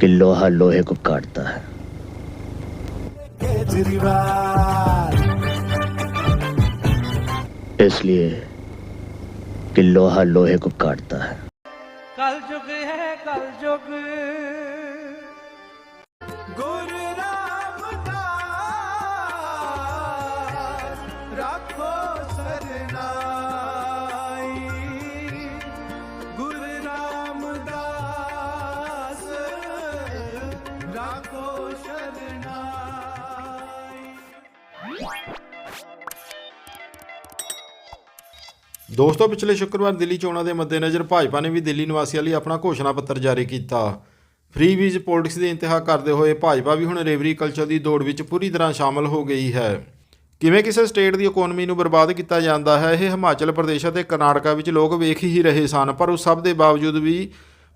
कि लोहा लोहे को काटता है। इसलिए कि लोहा लोहे को काटता है। कल जुग है, कल जुग। ਗੁਰੂ ਦੋਸਤੋ, ਪਿਛਲੇ ਸ਼ੁੱਕਰਵਾਰ ਦਿੱਲੀ ਚੋਣਾਂ ਦੇ ਮੱਦੇਨਜ਼ਰ ਭਾਜਪਾ ਨੇ ਵੀ ਦਿੱਲੀ ਨਿਵਾਸੀਆਂ ਲਈ ਆਪਣਾ ਘੋਸ਼ਣਾ ਪੱਤਰ ਜਾਰੀ ਕੀਤਾ। ਫ੍ਰੀ ਵੀਜ਼ ਪੋਲਿਟਿਕਸ ਦੀ ਇੰਤਹਾ ਕਰਦੇ ਹੋਏ ਭਾਜਪਾ ਵੀ ਹੁਣ ਰੇਵਰੀ ਕਲਚਰ ਦੀ ਦੌੜ ਵਿੱਚ ਪੂਰੀ ਤਰ੍ਹਾਂ ਸ਼ਾਮਲ ਹੋ ਗਈ ਹੈ। ਕਿਵੇਂ ਕਿਸੇ ਸਟੇਟ ਦੀ ਇਕਨੋਮੀ ਨੂੰ ਬਰਬਾਦ ਕੀਤਾ ਜਾਂਦਾ ਹੈ, ਇਹ ਹਿਮਾਚਲ ਪ੍ਰਦੇਸ਼ ਅਤੇ ਕਰਨਾਟਕਾ ਵਿੱਚ ਲੋਕ ਵੇਖ ਹੀ ਰਹੇ ਸਨ, ਪਰ ਉਸ ਸਭ ਦੇ ਬਾਵਜੂਦ ਵੀ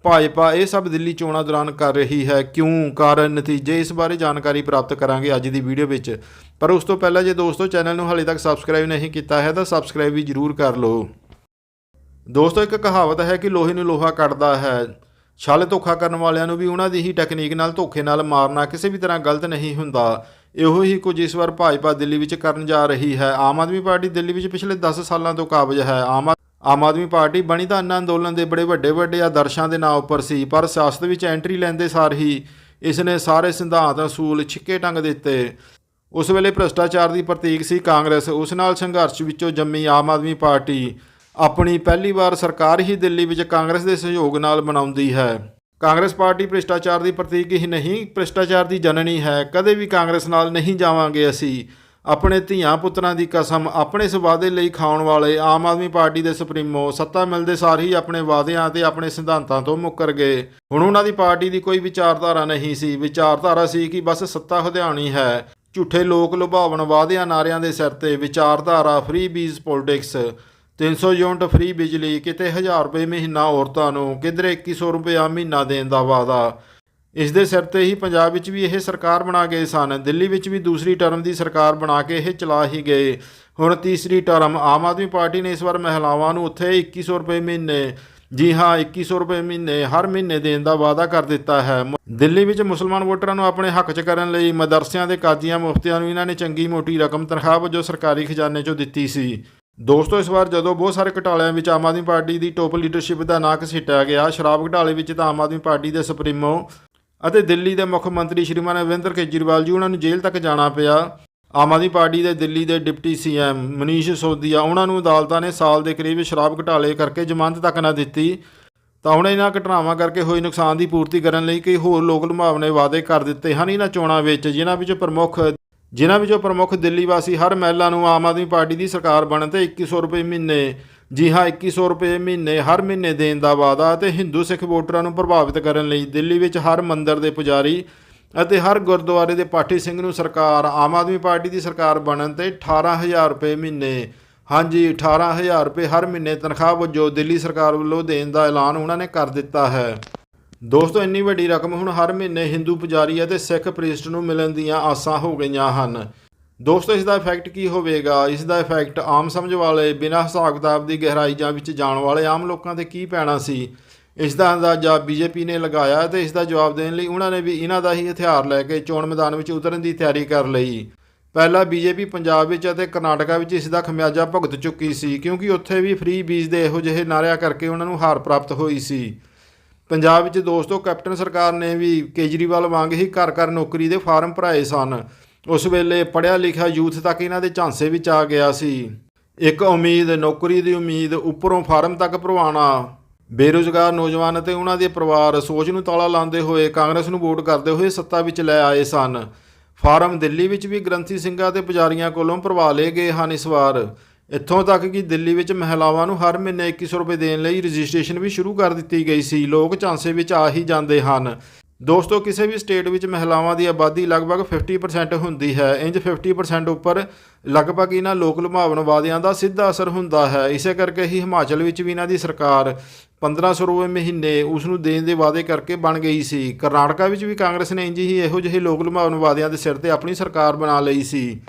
ਭਾਜਪਾ ਇਹ ਸਭ ਦਿੱਲੀ ਚੋਣਾਂ ਦੌਰਾਨ ਕਰ ਰਹੀ ਹੈ। ਕਿਉਂ? ਕਾਰਨ, ਨਤੀਜੇ ਇਸ ਬਾਰੇ ਜਾਣਕਾਰੀ ਪ੍ਰਾਪਤ ਕਰਾਂਗੇ ਅੱਜ ਦੀ ਵੀਡੀਓ ਵਿੱਚ। ਪਰ ਉਸ ਤੋਂ ਪਹਿਲਾਂ ਜੇ ਦੋਸਤੋ, ਚੈਨਲ ਨੂੰ ਹਾਲੇ ਤੱਕ ਸਬਸਕ੍ਰਾਈਬ ਨਹੀਂ ਕੀਤਾ ਹੈ, ਤਾਂ ਸਬਸਕ੍ਰਾਈਬ ਵੀ ਜ਼ਰੂਰ ਕਰ ਲਓ। ਦੋਸਤੋ, ਇੱਕ ਕਹਾਵਤ ਹੈ ਕਿ ਲੋਹੇ ਨੂੰ ਲੋਹਾ ਕੱਟਦਾ ਹੈ। ਛਲ ਧੋਖਾ ਕਰਨ ਵਾਲਿਆਂ ਨੂੰ ਵੀ ਉਹਨਾਂ ਦੀ ਹੀ ਟੈਕਨੀਕ ਨਾਲ ਧੋਖੇ ਨਾਲ ਮਾਰਨਾ ਕਿਸੇ ਵੀ ਤਰ੍ਹਾਂ ਗਲਤ ਨਹੀਂ ਹੁੰਦਾ। ਇਹੋ ਹੀ ਕੁਝ ਇਸ ਵਾਰ ਭਾਜਪਾ ਦਿੱਲੀ ਵਿੱਚ ਕਰਨ ਜਾ ਰਹੀ ਹੈ। ਆਮ ਆਦਮੀ ਪਾਰਟੀ ਦਿੱਲੀ ਵਿੱਚ ਪਿਛਲੇ 10 ਸਾਲਾਂ ਤੋਂ ਕਾਬਜ ਹੈ। ਆਮ ਆਮ ਆਦਮੀ ਪਾਰਟੀ ਬਣੀ ਤਾਂ ਅੰਨਾ ਅੰਦੋਲਨ ਦੇ ਬੜੇ ਵੱਡੇ ਵੱਡੇ ਆਦਰਸ਼ਾਂ ਦੇ ਨਾਂ ਉੱਪਰ ਸੀ, ਪਰ ਸਿਆਸਤ ਵਿੱਚ ਐਂਟਰੀ ਲੈਂਦੇ ਸਾਰ ਹੀ ਇਸ ਨੇ ਸਾਰੇ ਸਿਧਾਂਤ ਅਸੂਲ ਛਿੱਕੇ ਟੰਗ ਦਿੱਤੇ। ਉਸ ਵੇਲੇ ਭ੍ਰਸ਼ਟਾਚਾਰ ਦੀ ਪ੍ਰਤੀਕ ਸੀ ਕਾਂਗਰਸ। ਉਸ ਨਾਲ ਸੰਘਰਸ਼ ਵਿੱਚੋਂ ਜੰਮੀ ਆਮ ਆਦਮੀ ਪਾਰਟੀ ਆਪਣੀ ਪਹਿਲੀ ਵਾਰ ਸਰਕਾਰ ਹੀ ਦਿੱਲੀ ਵਿੱਚ ਕਾਂਗਰਸ ਦੇ ਸਹਿਯੋਗ ਨਾਲ ਬਣਾਉਂਦੀ ਹੈ। ਕਾਂਗਰਸ ਪਾਰਟੀ ਭ੍ਰਿਸ਼ਟਾਚਾਰ ਦੀ ਪ੍ਰਤੀਕ ਹੀ ਨਹੀਂ, ਭ੍ਰਿਸ਼ਟਾਚਾਰ ਦੀ ਜਨਨੀ ਹੈ। ਕਦੇ ਵੀ ਕਾਂਗਰਸ ਨਾਲ ਨਹੀਂ ਜਾਵਾਂਗੇ ਅਸੀਂ। ਆਪਣੇ ਧੀਆਂ ਪੁੱਤਰਾਂ ਦੀ ਕਸਮ ਆਪਣੇ ਇਸ ਵਾਅਦੇ ਲਈ ਖਾਉਣ ਵਾਲੇ ਆਮ ਆਦਮੀ ਪਾਰਟੀ ਦੇ ਸੁਪਰੀਮੋ ਸੱਤਾ ਮਿਲਦੇ ਸਾਰ ਹੀ ਆਪਣੇ ਵਾਅਦਿਆਂ ਤੇ ਆਪਣੇ ਸਿਧਾਂਤਾਂ ਤੋਂ ਮੁੱਕਰ ਗਏ। ਹੁਣ ਉਹਨਾਂ ਦੀ ਪਾਰਟੀ ਦੀ ਕੋਈ ਵਿਚਾਰਧਾਰਾ ਨਹੀਂ ਸੀ। ਵਿਚਾਰਧਾਰਾ ਸੀ ਕਿ ਬਸ ਸੱਤਾ ਹਦਿਆਉਣੀ ਹੈ। ਝੂਠੇ ਲੋਕ ਲੁਭਾਵਣ ਵਾਅਦਿਆਂ ਨਾਰਿਆਂ ਦੇ ਸਿਰ ਤੇ ਵਿਚਾਰਧਾਰਾ freebies politics 300 unit free ਬਿਜਲੀ, ਕਿਤੇ 1000 ਰੁਪਏ ਮਹੀਨਾ ਔਰਤਾਂ ਨੂੰ, ਕਿਧਰੇ 2100 ਰੁਪਏ ਮਹੀਨਾ ਦੇਣ ਦਾ ਵਾਅਦਾ। ਇਸ ਦੇ ਸਿਰ ਤੇ ਹੀ ਪੰਜਾਬ ਵਿੱਚ ਵੀ ਇਹ ਸਰਕਾਰ ਬਣਾ ਗਏ ਸਨ। ਦਿੱਲੀ ਵਿੱਚ ਵੀ ਦੂਸਰੀ ਟਰਮ ਦੀ ਸਰਕਾਰ ਬਣਾ ਕੇ ਇਹ ਚਲਾ ਹੀ ਗਏ। ਹੁਣ ਤੀਸਰੀ ਟਰਮ ਆਮ ਆਦਮੀ ਪਾਰਟੀ ਨੇ ਇਸ ਵਾਰ ਮਹਿਲਾਵਾਂ ਨੂੰ ਉੱਥੇ 2100 ਰੁਪਏ ਮਹੀਨੇ, ਜੀ ਹਾਂ 2100 ਰੁਪਏ ਮਹੀਨੇ, ਹਰ ਮਹੀਨੇ ਦੇਣ ਦਾ ਵਾਅਦਾ ਕਰ ਦਿੱਤਾ ਹੈ। ਦਿੱਲੀ ਵਿੱਚ ਮੁਸਲਮਾਨ ਵੋਟਰਾਂ ਨੂੰ ਆਪਣੇ ਹੱਕ 'ਚ ਕਰਨ ਲਈ ਮਦਰਸਿਆਂ ਦੇ ਕਾਜ਼ੀਆਂ ਮੁਫਤੀਆਂ ਨੂੰ ਇਹਨਾਂ ਨੇ ਚੰਗੀ ਮੋਟੀ ਰਕਮ ਤਨਖਾਹ ਵਜੋਂ ਸਰਕਾਰੀ ਖਜ਼ਾਨੇ 'ਚੋਂ ਦਿੱਤੀ ਸੀ। ਦੋਸਤੋ, ਇਸ ਵਾਰ ਜਦੋਂ ਬਹੁਤ ਸਾਰੇ ਘਟਾਲਿਆਂ ਵਿੱਚ ਆਮ ਆਦਮੀ ਪਾਰਟੀ ਦੀ ਟੋਪ ਲੀਡਰਸ਼ਿਪ ਦਾ ਨਾਂ ਘਸੀਟਿਆ ਗਿਆ, ਸ਼ਰਾਬ ਘਟਾਲੇ ਵਿੱਚ ਤਾਂ ਆਮ ਆਦਮੀ ਪਾਰਟੀ ਦੇ ਸੁਪਰੀਮੋ ਅਤੇ ਦਿੱਲੀ ਦੇ ਮੁੱਖ ਮੰਤਰੀ ਸ਼੍ਰੀਮਾਨ ਅਰਵਿੰਦਰ ਕੇਜਰੀਵਾਲ ਜੀ ਉਹਨਾਂ ਨੂੰ ਜੇਲ੍ਹ ਤੱਕ ਜਾਣਾ ਪਿਆ। ਆਮ ਆਦਮੀ ਪਾਰਟੀ ਦੇ ਦਿੱਲੀ ਦੇ ਡਿਪਟੀ ਸੀਐਮ ਮਨੀਸ਼ ਸੋਦੀਆ ਉਹਨਾਂ ਨੂੰ ਅਦਾਲਤਾਂ ਨੇ ਸਾਲ ਦੇ ਕਰੀਬ ਸ਼ਰਾਬ ਘਟਾਲੇ ਕਰਕੇ ਜ਼ਮਾਨਤ ਤੱਕ ਨਾ ਦਿੱਤੀ। ਤਾਂ ਹੁਣ ਇਹਨਾਂ ਘਟਨਾਵਾਂ ਕਰਕੇ ਹੋਈ ਨੁਕਸਾਨ ਦੀ ਪੂਰਤੀ ਕਰਨ ਲਈ ਕਈ ਹੋਰ ਲੋਕ ਲੁਭਾਵਣੇ ਵਾਅਦੇ ਕਰ ਦਿੱਤੇ ਹਨ। ਇਹਨਾਂ ਚੋਣਾਂ ਵਿੱਚ, ਜਿਨ੍ਹਾਂ ਵਿੱਚ ਪ੍ਰਮੁੱਖ ਜਿਨ੍ਹਾਂ ਵਿੱਚੋਂ ਪ੍ਰਮੁੱਖ ਦਿੱਲੀ ਵਾਸੀ ਹਰ ਮਹਿਲਾ ਨੂੰ ਆਮ ਆਦਮੀ ਪਾਰਟੀ ਦੀ ਸਰਕਾਰ ਬਣਨ ਤੇ 2100 ਰੁਪਏ ਮਹੀਨੇ, ਜੀ ਹਾਂ 2100 ਰੁਪਏ ਮਹੀਨੇ ਹਰ ਮਹੀਨੇ ਦੇਣ ਦਾ ਵਾਅਦਾ ਤੇ ਹਿੰਦੂ ਸਿੱਖ ਵੋਟਰਾਂ ਨੂੰ ਪ੍ਰਭਾਵਿਤ ਕਰਨ ਲਈ ਦਿੱਲੀ ਵਿੱਚ ਹਰ ਮੰਦਰ ਦੇ ਪੁਜਾਰੀ ਅਤੇ ਹਰ ਗੁਰਦੁਆਰੇ ਦੇ ਪਾਠੀ ਸਿੰਘ ਨੂੰ ਸਰਕਾਰ, ਆਮ ਆਦਮੀ ਪਾਰਟੀ ਦੀ ਸਰਕਾਰ ਬਣਨ ਤੇ 18000 ਰੁਪਏ ਮਹੀਨੇ ਹਾਂਜੀ 18000 ਰੁਪਏ ਹਰ ਮਹੀਨੇ ਤਨਖਾਹ ਵਜੋਂ ਦਿੱਲੀ ਸਰਕਾਰ ਵੱਲੋਂ ਦੇਣ ਦਾ ਐਲਾਨ ਉਹਨਾਂ ਨੇ ਕਰ ਦਿੱਤਾ ਹੈ। ਦੋਸਤੋ, ਇੰਨੀ ਵੱਡੀ ਰਕਮ ਹੁਣ ਹਰ ਮਹੀਨੇ ਹਿੰਦੂ ਪੁਜਾਰੀ ਅਤੇ ਸਿੱਖ ਪ੍ਰੀਸਟ ਨੂੰ ਮਿਲਣ ਦੀਆਂ ਆਸਾਂ ਹੋ ਗਈਆਂ ਹਨ। ਦੋਸਤੋ, ਇਸ ਦਾ ਇਫੈਕਟ ਕੀ ਹੋਵੇਗਾ? ਇਸ ਦਾ ਇਫੈਕਟ ਆਮ ਸਮਝ ਵਾਲੇ, ਬਿਨਾਂ ਹਿਸਾਬ ਕਿਤਾਬ ਦੀ ਗਹਿਰਾਈ ਜਾਂ ਵਿੱਚ ਜਾਣ ਵਾਲੇ ਆਮ ਲੋਕਾਂ ਤੇ ਕੀ ਪੈਣਾ ਸੀ? ਇਸ ਦਾ ਅੰਦਾਜ਼ਾ ਬੀਜੇਪੀ ਨੇ ਲਗਾਇਆ ਤੇ ਇਸ ਦਾ ਜਵਾਬ ਦੇਣ ਲਈ ਉਹਨਾਂ ਨੇ ਵੀ ਇਹਨਾਂ ਦਾ ਹੀ ਹਥਿਆਰ ਲੈ ਕੇ ਚੋਣ ਮੈਦਾਨ ਵਿੱਚ ਉਤਰਨ ਦੀ ਤਿਆਰੀ ਕਰ ਲਈ। ਪਹਿਲਾਂ ਬੀਜੇਪੀ ਪੰਜਾਬ ਵਿੱਚ ਅਤੇ ਕਰਨਾਟਕਾ ਵਿੱਚ ਇਸ ਦਾ ਖਮਿਆਜਾ ਭੁਗਤ ਚੁੱਕੀ ਸੀ, ਕਿਉਂਕਿ ਉੱਥੇ ਵੀ ਫ੍ਰੀ ਬੀਜ ਦੇ ਇਹੋ ਜਿਹੇ ਨਾਰਿਆਂ ਕਰਕੇ ਉਹਨਾਂ ਨੂੰ ਹਾਰ ਪ੍ਰਾਪਤ ਹੋਈ ਸੀ। ਪੰਜਾਬ ਵਿੱਚ ਦੋਸਤੋ, ਕੈਪਟਨ ਸਰਕਾਰ ਨੇ ਵੀ ਕੇਜਰੀਵਾਲ ਵਾਂਗ ਹੀ ਘਰ ਘਰ ਨੌਕਰੀ ਦੇ ਫਾਰਮ ਭਰਾਏ ਸਨ। ਉਸ ਵੇਲੇ ਪੜ੍ਹਿਆ ਲਿਖਿਆ ਯੂਥ ਤੱਕ ਇਹਨਾਂ ਦੇ ਝਾਂਸੇ ਵਿੱਚ ਆ ਗਿਆ ਸੀ। ਇੱਕ ਉਮੀਦ, ਨੌਕਰੀ ਦੀ ਉਮੀਦ ਉੱਪਰੋਂ ਫਾਰਮ ਤੱਕ ਭਰਵਾਉਣਾ। ਬੇਰੁਜ਼ਗਾਰ ਨੌਜਵਾਨ ਅਤੇ ਉਹਨਾਂ ਦੇ ਪਰਿਵਾਰ ਸੋਚ ਨੂੰ ਤਾਲਾ ਲਾਉਂਦੇ ਹੋਏ ਕਾਂਗਰਸ ਨੂੰ ਵੋਟ ਕਰਦੇ ਹੋਏ ਸੱਤਾ ਵਿੱਚ ਲੈ ਆਏ ਸਨ। ਫਾਰਮ ਦਿੱਲੀ ਵਿੱਚ ਵੀ ਗ੍ਰੰਥੀ ਸਿੰਘਾਂ ਤੇ ਪੁਜਾਰੀਆਂ ਕੋਲੋਂ ਭਰਵਾ ਲਏ ਗਏ ਹਨ ਇਸ ਵਾਰ। ਇੱਥੋਂ ਤੱਕ ਕਿ ਦਿੱਲੀ ਵਿੱਚ ਮਹਿਲਾਵਾਂ ਨੂੰ ਹਰ ਮਹੀਨੇ 2100 ਰੁਪਏ ਦੇਣ ਲਈ ਰਜਿਸਟ੍ਰੇਸ਼ਨ ਵੀ ਸ਼ੁਰੂ ਕਰ ਦਿੱਤੀ ਗਈ ਸੀ। ਲੋਕ ਝਾਂਸੇ ਵਿੱਚ ਆ ਹੀ ਜਾਂਦੇ ਹਨ। ਦੋਸਤੋ, ਕਿਸੇ ਵੀ ਸਟੇਟ ਵਿੱਚ ਮਹਿਲਾਵਾਂ ਦੀ ਆਬਾਦੀ ਲਗਭਗ 50% ਹੁੰਦੀ ਹੈ। ਇੰਜ 50% ਉੱਪਰ ਲਗਭਗ ਇਹਨਾਂ ਲੋਕ ਲੁਭਾਵਣ ਵਾਦਿਆਂ ਦਾ ਸਿੱਧਾ ਅਸਰ ਹੁੰਦਾ ਹੈ। ਇਸੇ ਕਰਕੇ ਹੀ ਹਿਮਾਚਲ ਵਿੱਚ ਵੀ ਇਹਨਾਂ ਦੀ ਸਰਕਾਰ 1500 ਰੁਪਏ ਮਹੀਨੇ ਉਸ ਨੂੰ ਦੇਣ ਦੇ ਵਾਅਦੇ ਕਰਕੇ ਬਣ ਗਈ ਸੀ। ਕਰਨਾਟਕਾ ਵਿੱਚ ਵੀ ਕਾਂਗਰਸ ਨੇ ਇੰਜ ਹੀ ਇਹੋ ਜਿਹੇ ਲੋਕ ਲੁਭਾਵਣ ਵਾਦਿਆਂ ਦੇ ਸਿਰ ਤੇ ਆਪਣੀ ਸਰਕਾਰ ਬਣਾ ਲਈ ਸੀ।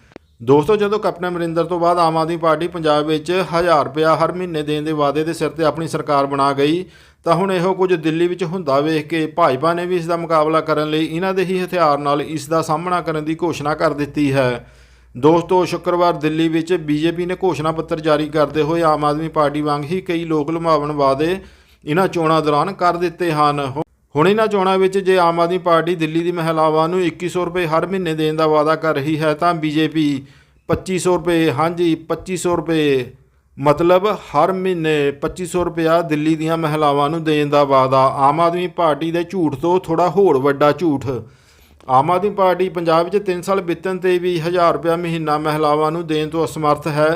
ਦੋਸਤੋ, ਜਦੋਂ ਕੈਪਟਨ ਅਮਰਿੰਦਰ ਤੋਂ ਬਾਅਦ ਆਮ ਆਦਮੀ ਪਾਰਟੀ ਪੰਜਾਬ ਵਿੱਚ 1000 ਰੁਪਇਆ ਹਰ ਮਹੀਨੇ ਦੇਣ ਦੇ ਵਾਅਦੇ ਦੇ ਸਿਰ ਤੇ ਆਪਣੀ ਸਰਕਾਰ ਬਣਾ ਗਈ, ਤਾਂ ਹੁਣ ਇਹੋ ਕੁਝ ਦਿੱਲੀ ਵਿੱਚ ਹੁੰਦਾ ਵੇਖ ਕੇ ਭਾਜਪਾ ਨੇ ਵੀ ਇਸ ਦਾ ਮੁਕਾਬਲਾ ਕਰਨ ਲਈ ਇਹਨਾਂ ਦੇ ਹੀ ਹਥਿਆਰ ਨਾਲ ਇਸ ਦਾ ਸਾਹਮਣਾ ਕਰਨ ਦੀ ਘੋਸ਼ਣਾ ਕਰ ਦਿੱਤੀ ਹੈ। ਦੋਸਤੋ, ਸ਼ੁੱਕਰਵਾਰ ਦਿੱਲੀ ਵਿੱਚ ਬੀਜੇਪੀ ਨੇ ਘੋਸ਼ਣਾ ਪੱਤਰ ਜਾਰੀ ਕਰਦੇ ਹੋਏ ਆਮ ਆਦਮੀ ਪਾਰਟੀ ਵਾਂਗ ਹੀ ਕਈ ਲੋਕ ਲੁਭਾਵਣ ਵਾਅਦੇ ਇਹਨਾਂ ਚੋਣਾਂ ਦੌਰਾਨ ਕਰ ਦਿੱਤੇ ਹਨ। ਹੁਣ ਇਹਨਾਂ ਚੋਣਾਂ ਵਿੱਚ ਜੇ ਆਮ ਆਦਮੀ ਪਾਰਟੀ ਦਿੱਲੀ ਦੀ ਮਹਿਲਾਵਾਂ ਨੂੰ 2100 ਰੁਪਏ ਹਰ ਮਹੀਨੇ ਦੇਣ ਦਾ ਵਾਅਦਾ ਕਰ ਰਹੀ ਹੈ, ਤਾਂ ਬੀਜੇਪੀ 2500 ਰੁਪਏ, ਹਾਂਜੀ 2500 ਰੁਪਏ, ਮਤਲਬ ਹਰ ਮਹੀਨੇ 2500 ਰੁਪਇਆ ਦਿੱਲੀ ਦੀਆਂ ਮਹਿਲਾਵਾਂ ਨੂੰ ਦੇਣ ਦਾ ਵਾਅਦਾ। ਆਮ ਆਦਮੀ ਪਾਰਟੀ ਦੇ ਝੂਠ ਤੋਂ ਥੋੜਾ ਹੋਰ ਵੱਡਾ ਝੂਠ। ਆਮ ਆਦਮੀ ਪਾਰਟੀ ਪੰਜਾਬ ਵਿੱਚ 3 ਸਾਲ ਬੀਤਣ ਤੇ ਵੀ 1000 ਰੁਪਇਆ ਮਹੀਨਾ ਮਹਿਲਾਵਾਂ ਨੂੰ ਦੇਣ ਤੋਂ ਅਸਮਰਥ ਹੈ।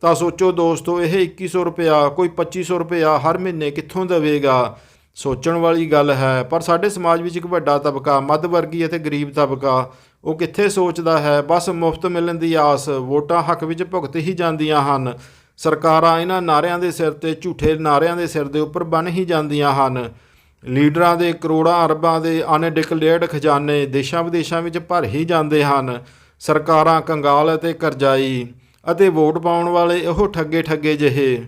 ਤਾਂ ਸੋਚੋ ਦੋਸਤੋ, ਇਹ 2100 ਰੁਪਇਆ, ਕੋਈ 2500 ਰੁਪਇਆ ਹਰ ਮਹੀਨੇ ਕਿੱਥੋਂ ਦੇਵੇਗਾ? ਸੋਚਣ ਵਾਲੀ ਗੱਲ ਹੈ। ਪਰ ਸਾਡੇ ਸਮਾਜ ਵਿੱਚ ਇੱਕ ਵੱਡਾ ਤਬਕਾ, ਮੱਧ ਵਰਗੀ ਅਤੇ ਗਰੀਬ ਤਬਕਾ, ਉਹ ਕਿੱਥੇ ਸੋਚਦਾ ਹੈ? ਬਸ ਮੁਫਤ ਮਿਲਣ ਦੀ ਆਸ, ਵੋਟਾਂ ਹੱਕ ਵਿੱਚ ਭੁਗਤ ਹੀ ਜਾਂਦੀਆਂ ਹਨ। ਸਰਕਾਰਾਂ ਇਹਨਾਂ ਨਾਰਿਆਂ ਦੇ ਸਿਰ ਤੇ, ਝੂਠੇ ਨਾਰਿਆਂ ਦੇ ਸਿਰ ਦੇ ਉੱਪਰ ਬਣ ਹੀ ਜਾਂਦੀਆਂ ਹਨ। ਲੀਡਰਾਂ ਦੇ ਕਰੋੜਾਂ ਅਰਬਾਂ ਦੇ ਅਨਡਿਕਲੇਅਰਡ ਖਜ਼ਾਨੇ ਦੇਸ਼ਾਂ ਵਿਦੇਸ਼ਾਂ ਵਿੱਚ ਭਰ ਹੀ ਜਾਂਦੇ ਹਨ। ਸਰਕਾਰਾਂ ਕੰਗਾਲ ਅਤੇ ਕਰਜ਼ਾਈ ਅਤੇ ਵੋਟ ਪਾਉਣ ਵਾਲੇ ਉਹ ਠੱਗੇ ਠੱਗੇ ਜਿਹੇ।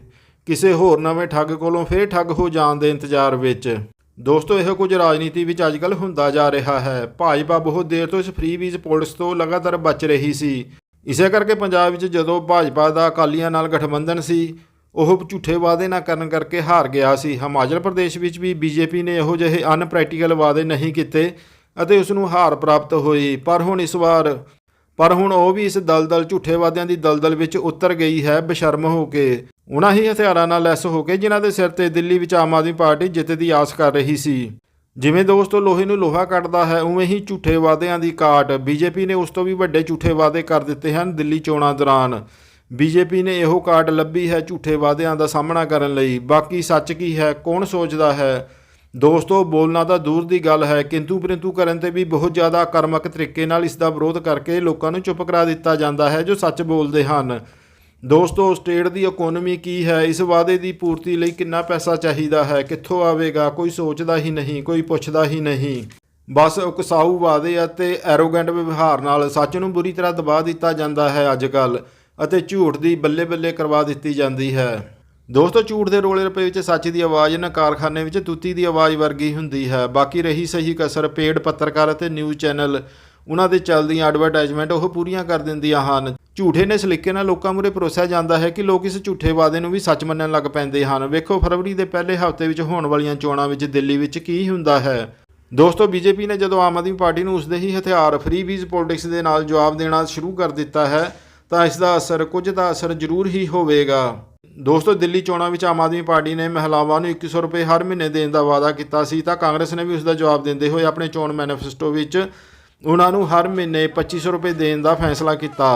ਕਿਸੇ ਹੋਰ ਨਵੇਂ ਠੱਗ ਕੋਲੋਂ ਫੇਰ ਠੱਗ ਹੋ ਜਾਣ ਦੇ ਇੰਤਜ਼ਾਰ ਵਿੱਚ। ਦੋਸਤੋ, ਇਹੋ ਕੁਝ ਰਾਜਨੀਤੀ ਵਿੱਚ ਅੱਜਕੱਲ ਹੁੰਦਾ ਜਾ ਰਿਹਾ ਹੈ। ਭਾਜਪਾ ਬਹੁਤ ਦੇਰ ਤੋਂ ਇਸ ਫ੍ਰੀ ਵੀਜ਼ ਪੋਲਿਸ ਤੋਂ ਲਗਾਤਾਰ ਬਚ ਰਹੀ ਸੀ। ਇਸੇ ਕਰਕੇ ਪੰਜਾਬ ਵਿੱਚ ਜਦੋਂ ਭਾਜਪਾ ਦਾ ਅਕਾਲੀਆਂ ਨਾਲ ਗਠਬੰਧਨ ਸੀ, ਉਹ ਝੂਠੇ ਵਾਅਦੇ ਨਾ ਕਰਨ ਕਰਕੇ ਹਾਰ ਗਿਆ ਸੀ। ਹਿਮਾਚਲ ਪ੍ਰਦੇਸ਼ ਵਿੱਚ ਵੀ ਬੀਜੇਪੀ ਨੇ ਇਹੋ ਜਿਹੇ ਅਨਪ੍ਰੈਕਟੀਕਲ ਵਾਅਦੇ ਨਹੀਂ ਕੀਤੇ ਅਤੇ ਉਸ ਨੂੰ ਹਾਰ ਪ੍ਰਾਪਤ ਹੋਈ। ਪਰ ਹੁਣ ਇਸ ਵਾਰ, ਪਰ ਹੁਣ ਉਹ ਵੀ ਇਸ ਦਲਦਲ ਝੂਠੇ ਵਾਅਦਿਆਂ ਦੀ ਦਲਦਲ ਵਿੱਚ ਉਤਰ ਗਈ ਹੈ ਬਸ਼ਰਮ ਹੋ ਕੇ। ਉਹਨਾਂ ਹੀ ਹਥਿਆਰਾਂ ਨਾਲ ਲੈਸ ਹੋ ਕੇ ਜਿਨ੍ਹਾਂ ਦੇ ਸਿਰ ਤੇ ਦਿੱਲੀ ਵਿੱਚ ਆਮ ਆਦਮੀ ਪਾਰਟੀ ਜਿੱਤ ਦੀ ਆਸ ਕਰ ਰਹੀ ਸੀ। ਜਿਵੇਂ ਦੋਸਤੋ ਲੋਹੇ ਨੂੰ ਲੋਹਾ ਕੱਟਦਾ ਹੈ, ਉਵੇਂ ਹੀ ਝੂਠੇ ਵਾਅਦਿਆਂ ਦੀ ਕਾਟ ਬੀਜੇਪੀ ਨੇ ਉਸ ਤੋਂ ਵੀ ਵੱਡੇ ਝੂਠੇ ਵਾਅਦੇ ਕਰ ਦਿੱਤੇ ਹਨ ਦਿੱਲੀ ਚੋਣਾਂ ਦੌਰਾਨ। ਬੀਜੇਪੀ ਨੇ ਇਹੋ ਕਾਟ ਲੱਭੀ ਹੈ ਝੂਠੇ ਵਾਅਦਿਆਂ ਦਾ ਸਾਹਮਣਾ ਕਰਨ ਲਈ। ਬਾਕੀ ਸੱਚ ਕੀ ਹੈ, ਕੌਣ ਸੋਚਦਾ ਹੈ? ਦੋਸਤੋ, ਬੋਲਣਾ ਤਾਂ ਦੂਰ ਦੀ ਗੱਲ ਹੈ ਕਿੰਤੂ ਪਰੰਤੂ ਕਰਨ ਤੇ ਵੀ ਬਹੁਤ ਜ਼ਿਆਦਾ ਆਕਰਮਕ ਤਰੀਕੇ ਨਾਲ ਇਸ ਦਾ ਵਿਰੋਧ ਕਰਕੇ ਲੋਕਾਂ ਨੂੰ ਚੁੱਪ ਕਰਾ ਦਿੱਤਾ ਜਾਂਦਾ ਹੈ ਜੋ ਸੱਚ ਬੋਲਦੇ ਹਨ। ਦੋਸਤੋ ਸਟੇਟ ਦੀ ਇਕਨੋਮੀ ਕੀ ਹੈ? ਇਸ ਵਾਅਦੇ ਦੀ ਪੂਰਤੀ ਲਈ ਕਿੰਨਾ ਪੈਸਾ ਚਾਹੀਦਾ ਹੈ? ਕਿੱਥੋਂ ਆਵੇਗਾ? ਕੋਈ ਸੋਚਦਾ ਹੀ ਨਹੀਂ, ਕੋਈ ਪੁੱਛਦਾ ਹੀ ਨਹੀਂ। ਬਸ ਉਕਸਾਊ ਵਾਅਦੇ ਅਤੇ ਐਰੋਗੈਂਟ ਵਿਵਹਾਰ ਨਾਲ ਸੱਚ ਨੂੰ ਬੁਰੀ ਤਰ੍ਹਾਂ ਦਬਾ ਦਿੱਤਾ ਜਾਂਦਾ ਹੈ ਅੱਜ ਕੱਲ ਅਤੇ ਝੂਠ ਦੀ ਬੱਲੇ ਬੱਲੇ ਕਰਵਾ ਦਿੱਤੀ ਜਾਂਦੀ ਹੈ। ਦੋਸਤੋ, ਝੂਠ ਦੇ ਰੋਲੇ ਰੁਪਏ ਵਿੱਚ ਸੱਚ ਦੀ ਆਵਾਜ਼ ਨਾ ਕਾਰਖਾਨੇ ਵਿੱਚ ਤੂਤੀ ਦੀ ਆਵਾਜ਼ ਵਰਗੀ ਹੁੰਦੀ ਹੈ। ਬਾਕੀ ਰਹੀ ਸਹੀ ਕਸਰ, ਪੇਡ ਪੱਤਰਕਾਰ ਅਤੇ ਨਿਊਜ਼ ਚੈਨਲ ਉਹਨਾਂ ਦੇ ਚੱਲਦੀਆਂ ਐਡਵਰਟਾਈਜ਼ਮੈਂਟ ਉਹ ਪੂਰੀਆਂ ਕਰ ਦਿੰਦੀਆਂ ਹਨ। ਝੂਠੇ ਨੇ ਸਲੀਕੇ ਨਾਲ ਲੋਕਾਂ ਮੁਰੇ ਪਰੋਸਿਆ ਜਾਂਦਾ ਹੈ ਕਿ ਲੋਕ ਇਸ ਝੂਠੇ ਵਾਅਦੇ ਨੂੰ ਵੀ ਸੱਚ ਮੰਨਣ ਲੱਗ ਪੈਂਦੇ ਹਨ। ਵੇਖੋ ਫਰਵਰੀ ਦੇ ਪਹਿਲੇ ਹਫ਼ਤੇ ਵਿੱਚ ਹੋਣ ਵਾਲੀਆਂ ਚੋਣਾਂ ਵਿੱਚ ਦਿੱਲੀ ਵਿੱਚ ਕੀ ਹੁੰਦਾ ਹੈ। ਦੋਸਤੋ, ਬੀਜੇਪੀ ਨੇ ਜਦੋਂ ਆਮ ਆਦਮੀ ਪਾਰਟੀ ਨੂੰ ਉਸਦੇ ਹੀ ਹਥਿਆਰ ਫ੍ਰੀ ਵੀਜ਼ ਪੋਲਿਟਿਕਸ ਦੇ ਨਾਲ ਜਵਾਬ ਦੇਣਾ ਸ਼ੁਰੂ ਕਰ ਦਿੱਤਾ ਹੈ, ਤਾਂ ਇਸ ਦਾ ਅਸਰ ਕੁਝ ਦਾ ਅਸਰ ਜ਼ਰੂਰ ਹੀ ਹੋਵੇਗਾ। ਦੋਸਤੋ, ਦਿੱਲੀ ਚੋਣਾਂ ਵਿੱਚ ਆਮ ਆਦਮੀ ਪਾਰਟੀ ਨੇ ਮਹਿਲਾਵਾਂ ਨੂੰ 2100 ਰੁਪਏ ਹਰ ਮਹੀਨੇ ਦੇਣ ਦਾ ਵਾਅਦਾ ਕੀਤਾ ਸੀ, ਤਾਂ ਕਾਂਗਰਸ ਨੇ ਵੀ ਉਸ ਦਾ ਜਵਾਬ ਦਿੰਦੇ ਹੋਏ ਆਪਣੇ ਚੋਣ ਮੈਨੀਫੈਸਟੋ ਵਿੱਚ ਉਹਨਾਂ ਨੂੰ ਹਰ ਮਹੀਨੇ 2500 ਰੁਪਏ ਦੇਣ ਦਾ ਫੈਸਲਾ ਕੀਤਾ।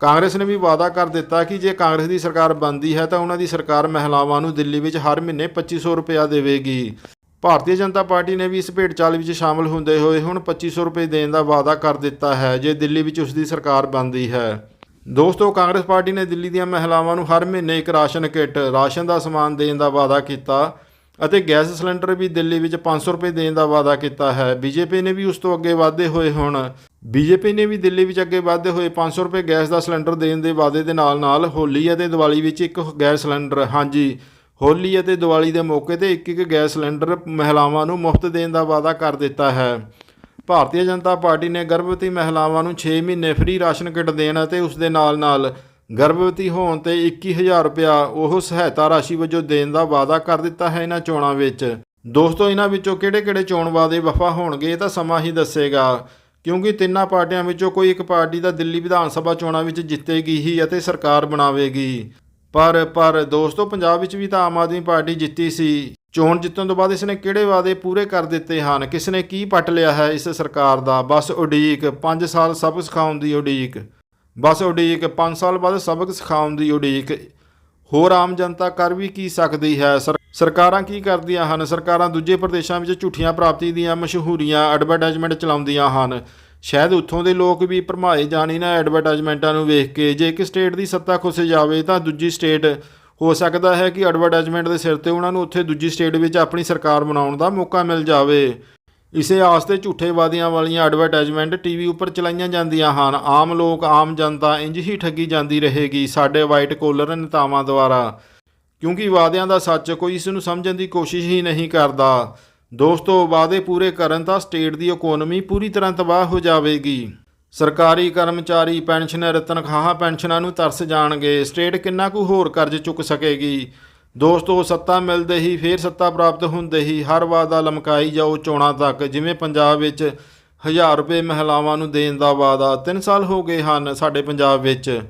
ਕਾਂਗਰਸ ਨੇ ਵੀ ਵਾਅਦਾ ਕਰ ਦਿੱਤਾ ਕਿ ਜੇ ਕਾਂਗਰਸ ਦੀ ਸਰਕਾਰ ਬਣਦੀ ਹੈ ਤਾਂ ਉਹਨਾਂ ਦੀ ਸਰਕਾਰ ਮਹਿਲਾਵਾਂ ਨੂੰ ਦਿੱਲੀ ਵਿੱਚ ਹਰ ਮਹੀਨੇ 2500 ਰੁਪਇਆ ਦੇਵੇਗੀ। ਭਾਰਤੀ ਜਨਤਾ ਪਾਰਟੀ ਨੇ ਵੀ ਇਸ ਭੇਡ ਚਾਲ ਵਿੱਚ ਸ਼ਾਮਲ ਹੁੰਦੇ ਹੋਏ ਹੁਣ 2500 ਰੁਪਏ ਦੇਣ ਦਾ ਵਾਅਦਾ ਕਰ ਦਿੱਤਾ ਹੈ, ਜੇ ਦਿੱਲੀ ਵਿੱਚ ਉਸ ਦੀ ਸਰਕਾਰ ਬਣਦੀ ਹੈ। ਦੋਸਤੋ, ਕਾਂਗਰਸ ਪਾਰਟੀ ਨੇ ਦਿੱਲੀ ਦੀਆਂ ਮਹਿਲਾਵਾਂ ਨੂੰ ਹਰ ਮਹੀਨੇ ਇੱਕ ਰਾਸ਼ਨ ਕਿੱਟ, ਰਾਸ਼ਨ ਦਾ ਸਮਾਨ ਦੇਣ ਦਾ ਵਾਅਦਾ ਕੀਤਾ। ਅਤੇ ਗੈਸ ਸਿਲੰਡਰ ਵੀ ਦਿੱਲੀ ਵਿੱਚ 500 ਰੁਪਏ ਦੇਣ ਦਾ ਵਾਅਦਾ ਕੀਤਾ ਹੈ। ਬੀਜੇਪੀ ਨੇ ਵੀ ਉਸ ਤੋਂ ਅੱਗੇ ਵਧਦੇ ਹੋਏ ਹੁਣ। ਬੀਜੇਪੀ ਨੇ ਵੀ ਦਿੱਲੀ ਵਿੱਚ ਅੱਗੇ ਵਧਦੇ ਹੋਏ 500 ਰੁਪਏ ਗੈਸ ਦਾ ਸਿਲੰਡਰ ਦੇਣ ਦੇ ਵਾਅਦੇ ਦੇ ਨਾਲ ਨਾਲ ਹੋਲੀ ਅਤੇ ਦੀਵਾਲੀ ਵਿੱਚ ਇੱਕ ਗੈਸ ਸਿਲੰਡਰ, ਹਾਂਜੀ, ਹੋਲੀ ਅਤੇ ਦੀਵਾਲੀ ਦੇ ਮੌਕੇ ਤੇ ਇੱਕ ਇੱਕ ਗੈਸ ਸਿਲੰਡਰ ਮਹਿਲਾਵਾਂ ਨੂੰ ਮੁਫਤ ਦੇਣ ਦਾ ਵਾਅਦਾ ਕਰ ਦਿੱਤਾ ਹੈ। ਭਾਰਤੀ ਜਨਤਾ ਪਾਰਟੀ ਨੇ ਗਰਭਵਤੀ ਮਹਿਲਾਵਾਂ ਨੂੰ 6 ਮਹੀਨੇ ਫ੍ਰੀ ਰਾਸ਼ਨ ਕਿੱਟ ਦੇਣ ਅਤੇ ਉਸ ਦੇ ਨਾਲ-ਨਾਲ ਗਰਭਵਤੀ ਹੋਣ ਤੇ 21000 ਰੁਪਇਆ ਉਹ ਸਹਾਇਤਾ ਰਾਸ਼ੀ ਵਜੋਂ ਦੇਣ ਦਾ ਵਾਅਦਾ ਕਰ ਦਿੱਤਾ ਹੈ ਇਹਨਾਂ ਚੋਣਾਂ ਵਿੱਚ। ਦੋਸਤੋ, ਇਹਨਾਂ ਵਿੱਚੋਂ ਕਿਹੜੇ-ਕਿਹੜੇ ਚੋਣ ਵਾਅਦੇ ਵਫਾ ਹੋਣਗੇ ਇਹ ਤਾਂ ਸਮਾਂ ਹੀ ਦੱਸੇਗਾ। ਕਿਉਂਕਿ ਤਿੰਨਾਂ ਪਾਰਟੀਆਂ ਵਿੱਚੋਂ ਕੋਈ ਇੱਕ ਪਾਰਟੀ ਦਾ ਦਿੱਲੀ ਵਿਧਾਨ ਸਭਾ ਚੋਣਾਂ ਵਿੱਚ ਜਿੱਤੇਗੀ ਹੀ ਅਤੇ ਸਰਕਾਰ ਬਣਾਵੇਗੀ। ਪਰ ਪਰ ਦੋਸਤੋ, ਪੰਜਾਬ ਵਿੱਚ ਵੀ ਤਾਂ ਆਮ ਆਦਮੀ ਪਾਰਟੀ ਜਿੱਤੀ ਸੀ। ਚੋਣ ਜਿੱਤਣ ਤੋਂ ਬਾਅਦ ਇਸ ਨੇ ਕਿਹੜੇ ਵਾਅਦੇ ਪੂਰੇ ਕਰ ਦਿੱਤੇ ਹਨ? ਕਿਸ ਨੇ ਕੀ ਪਟ ਲਿਆ ਹੈ ਇਸ ਸਰਕਾਰ ਦਾ? ਬਸ ਉਡੀਕ 5 ਸਾਲ ਸਬਕ ਸਿਖਾਉਣ ਦੀ ਉਡੀਕ। ਬਸ ਉਡੀਕ 5 ਸਾਲ ਬਾਅਦ ਸਬਕ ਸਿਖਾਉਣ ਦੀ ਉਡੀਕ। ਹੋਰ ਆਮ ਜਨਤਾ ਕਰ ਵੀ ਕੀ ਸਕਦੀ ਹੈ? ਸਰ- ਸਰਕਾਰਾਂ ਕੀ ਕਰਦੀਆਂ ਹਨ? ਸਰਕਾਰਾਂ ਦੂਜੇ ਪ੍ਰਦੇਸ਼ਾਂ ਵਿੱਚ ਝੂਠੀਆਂ ਪ੍ਰਾਪਤੀ ਦੀਆਂ ਮਸ਼ਹੂਰੀਆਂ ਐਡਵਰਟਾਈਜ਼ਮੈਂਟ ਚਲਾਉਂਦੀਆਂ ਹਨ। ਸ਼ਾਇਦ ਉੱਥੋਂ ਦੇ ਲੋਕ ਵੀ ਭਰਮਾਏ ਜਾਣ ਇਹਨਾਂ ਐਡਵਰਟਾਈਜ਼ਮੈਂਟਾਂ ਨੂੰ ਵੇਖ ਕੇ। ਜੇ ਇੱਕ ਸਟੇਟ ਦੀ ਸੱਤਾ ਖੁੱਸ ਜਾਵੇ ਤਾਂ ਦੂਜੀ ਸਟੇਟ ਹੋ ਸਕਦਾ ਹੈ ਕਿ ਐਡਵਰਟਾਈਜ਼ਮੈਂਟ ਦੇ ਸਿਰ ਤੇ ਉਹਨਾਂ ਨੂੰ ਉੱਥੇ ਦੂਜੀ ਸਟੇਟ ਵਿੱਚ ਆਪਣੀ ਸਰਕਾਰ ਬਣਾਉਣ ਦਾ ਮੌਕਾ ਮਿਲ ਜਾਵੇ। ਇਸੇ ਆਸ ਤੇ ਝੂਠੇ ਵਾਅਦਿਆਂ ਵਾਲੀਆਂ ਐਡਵਰਟਾਈਜ਼ਮੈਂਟ ਟੀਵੀ ਉੱਪਰ ਚਲਾਈਆਂ ਜਾਂਦੀਆਂ ਹਨ। ਆਮ ਲੋਕ, ਆਮ ਜਨਤਾ ਇੰਜ ਹੀ ਠੱਗੀ ਜਾਂਦੀ ਰਹੇਗੀ ਸਾਡੇ ਵਾਈਟ ਕੋਲਰ ਨੇਤਾਵਾਂ ਦੁਆਰਾ। ਕਿਉਂਕਿ ਵਾਅਦਿਆਂ ਦਾ ਸੱਚ ਕੋਈ ਇਸ ਨੂੰ ਸਮਝਣ ਦੀ ਕੋਸ਼ਿਸ਼ ਹੀ ਨਹੀਂ ਕਰਦਾ। ਦੋਸਤੋ, ਵਾਅਦੇ ਪੂਰੇ ਕਰਨ ਤਾਂ ਸਟੇਟ ਦੀ ਇਕਨੋਮੀ ਪੂਰੀ ਤਰ੍ਹਾਂ ਤਬਾਹ ਹੋ ਜਾਵੇਗੀ। ਸਰਕਾਰੀ ਕਰਮਚਾਰੀ, ਪੈਨਸ਼ਨਰ ਤਨਖਾਹਾਂ ਪੈਨਸ਼ਨਾਂ ਨੂੰ ਤਰਸ ਜਾਣਗੇ। ਸਟੇਟ ਕਿੰਨਾ ਕੁ ਹੋਰ ਕਰਜ਼ ਚੁੱਕ ਸਕੇਗੀ? ਦੋਸਤੋ ਸੱਤਾ ਮਿਲਦੇ ਹੀ ਫੇਰ ਸੱਤਾ ਪ੍ਰਾਪਤ ਹੁੰਦੇ ਹੀ। ਹਰ ਵਾਅਦਾ ਲਮਕਾਈ ਜਾਓ ਚੋਣਾਂ ਤੱਕ। ਜਿਵੇਂ ਪੰਜਾਬ ਵਿੱਚ 1000 ਰੁਪਏ ਮਹਿਲਾਵਾਂ ਨੂੰ ਦੇਣ ਦਾ ਵਾਅਦਾ 3 ਸਾਲ ਹੋ ਗਏ ਹਨ ਸਾਡੇ ਪੰਜਾਬ ਵਿੱਚ।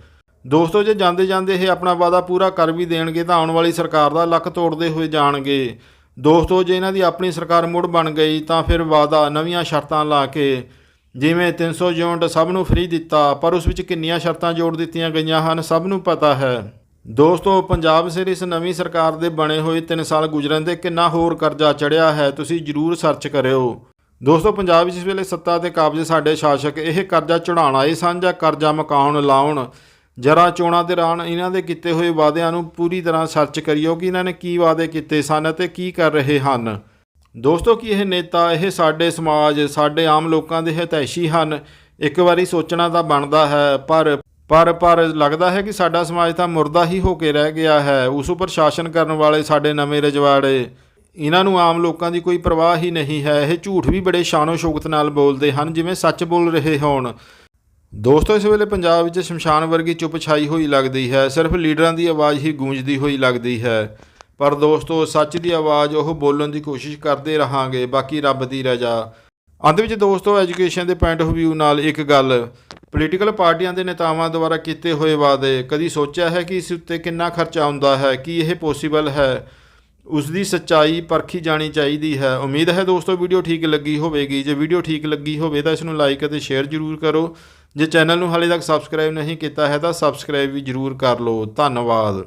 ਦੋਸਤੋ, ਜੇ ਜਾਂਦੇ ਜਾਂਦੇ ਇਹ ਆਪਣਾ ਵਾਅਦਾ ਪੂਰਾ ਕਰ ਵੀ ਦੇਣਗੇ ਤਾਂ ਆਉਣ ਵਾਲੀ ਸਰਕਾਰ ਦਾ ਲੱਕ ਤੋੜਦੇ ਹੋਏ ਜਾਣਗੇ। ਦੋਸਤੋ, ਜੇ ਇਹਨਾਂ ਦੀ ਆਪਣੀ ਸਰਕਾਰ ਮੁੜ ਬਣ ਗਈ ਤਾਂ ਫਿਰ ਵਾਅਦਾ ਨਵੀਆਂ ਸ਼ਰਤਾਂ ਲਾ ਕੇ ਜਿਵੇਂ 300 ਯੂਨਿਟ ਸਭ ਨੂੰ ਫ੍ਰੀ ਦਿੱਤਾ, ਪਰ ਉਸ ਵਿੱਚ ਕਿੰਨੀਆਂ ਸ਼ਰਤਾਂ ਜੋੜ ਦਿੱਤੀਆਂ ਗਈਆਂ ਹਨ, ਸਭ ਨੂੰ ਪਤਾ ਹੈ। ਦੋਸਤੋ, ਪੰਜਾਬ ਸਿਰ ਇਸ ਨਵੀਂ ਸਰਕਾਰ ਦੇ ਬਣੇ ਹੋਏ 3 ਸਾਲ ਗੁਜ਼ਰਨ ਦੇ ਕਿੰਨਾ ਹੋਰ ਕਰਜ਼ਾ ਚੜਿਆ ਹੈ, ਤੁਸੀਂ ਜਰੂਰ ਸਰਚ ਕਰਿਓ। ਦੋਸਤੋ, ਪੰਜਾਬ ਵਿੱਚ ਇਸ ਵੇਲੇ ਸੱਤਾ ਤੇ ਕਾਬਜ਼ ਸਾਡੇ ਸ਼ਾਸਕ ਇਹ ਕਰਜ਼ਾ ਚੜਾਉਣ ਆਏ ਸਨ ਜਾਂ ਕਰਜ਼ਾ ਮਕਾਉਣ ਲਾਉਣ? ਜਰਾ ਚੋਣਾਂ ਦੌਰਾਨ ਇਹਨਾਂ ਦੇ ਕੀਤੇ ਹੋਏ ਵਾਅਦਿਆਂ ਨੂੰ ਪੂਰੀ ਤਰ੍ਹਾਂ ਸਰਚ ਕਰਿਓ ਕਿ ਇਹਨਾਂ ਨੇ ਕੀ ਵਾਅਦੇ ਕੀਤੇ ਸਨ ਅਤੇ ਕੀ ਕਰ ਰਹੇ ਹਨ। ਦੋਸਤੋ, ਕੀ ਇਹ ਨੇਤਾ, ਇਹ ਸਾਡੇ ਸਮਾਜ, ਸਾਡੇ ਆਮ ਲੋਕਾਂ ਦੇ ਹਿਤੈਸ਼ੀ ਹਨ? ਇੱਕ ਵਾਰੀ ਸੋਚਣਾ ਤਾਂ ਬਣਦਾ ਹੈ, ਪਰ ਪਰ ਪਰ ਲੱਗਦਾ ਹੈ ਕਿ ਸਾਡਾ ਸਮਾਜ ਤਾਂ ਮੁਰਦਾ ਹੀ ਹੋ ਕੇ ਰਹਿ ਗਿਆ ਹੈ। ਉਸ ਉੱਪਰ ਸ਼ਾਸਨ ਕਰਨ ਵਾਲੇ ਸਾਡੇ ਨਵੇਂ ਰਜਵਾੜੇ, ਇਹਨਾਂ ਨੂੰ ਆਮ ਲੋਕਾਂ ਦੀ ਕੋਈ ਪਰਵਾਹ ਹੀ ਨਹੀਂ ਹੈ। ਇਹ ਝੂਠ ਵੀ ਬੜੇ ਸ਼ਾਨੋ ਸ਼ੌਕਤ ਨਾਲ ਬੋਲਦੇ ਹਨ, ਜਿਵੇਂ ਸੱਚ ਬੋਲ ਰਹੇ ਹੋਣ। ਦੋਸਤੋ, ਇਸ ਵੇਲੇ ਪੰਜਾਬ ਵਿੱਚ ਸ਼ਮਸ਼ਾਨ ਵਰਗੀ ਚੁੱਪ ਛਾਈ ਹੋਈ ਲੱਗਦੀ ਹੈ। ਸਿਰਫ ਲੀਡਰਾਂ ਦੀ ਆਵਾਜ਼ ਹੀ ਗੂੰਜਦੀ ਹੋਈ ਲੱਗਦੀ ਹੈ। ਪਰ ਦੋਸਤੋ, ਸੱਚ ਦੀ ਆਵਾਜ਼ ਉਹ ਬੋਲਣ ਦੀ ਕੋਸ਼ਿਸ਼ ਕਰਦੇ ਰਹਾਂਗੇ, ਬਾਕੀ ਰੱਬ ਦੀ ਰਜ਼ਾ। ਅੰਤ ਵਿੱਚ ਦੋਸਤੋ, ਐਜੂਕੇਸ਼ਨ ਦੇ ਪੁਆਇੰਟ ਆਫ View ਨਾਲ ਇੱਕ ਗੱਲ। ਪੋਲੀਟੀਕਲ ਪਾਰਟੀਆਂ ਦੇ ਨੇਤਾਵਾਂ ਦੁਆਰਾ ਕੀਤੇ ਹੋਏ ਵਾਅਦੇ, ਕਦੀ ਸੋਚਿਆ ਹੈ ਕਿ ਇਸ ਉੱਤੇ ਕਿੰਨਾ ਖਰਚਾ ਆਉਂਦਾ ਹੈ, ਕੀ ਇਹ ਪੋਸੀਬਲ ਹੈ? ਉਸ ਦੀ ਸੱਚਾਈ ਪਰਖੀ ਜਾਣੀ ਚਾਹੀਦੀ ਹੈ। ਉਮੀਦ ਹੈ ਦੋਸਤੋ ਵੀਡੀਓ ਠੀਕ ਲੱਗੀ ਹੋਵੇਗੀ। ਜੇ ਵੀਡੀਓ ਠੀਕ ਲੱਗੀ ਹੋਵੇ ਤਾਂ ਇਸ ਨੂੰ ਲਾਈਕ ਅਤੇ ਸ਼ੇਅਰ ਜ਼ਰੂਰ ਕਰੋ। ਜੇ ਚੈਨਲ ਨੂੰ ਹਾਲੇ ਤੱਕ ਸਬਸਕ੍ਰਾਈਬ ਨਹੀਂ ਕੀਤਾ ਹੈ ਤਾਂ ਸਬਸਕ੍ਰਾਈਬ ਵੀ ਜ਼ਰੂਰ ਕਰ ਲਓ। ਧੰਨਵਾਦ।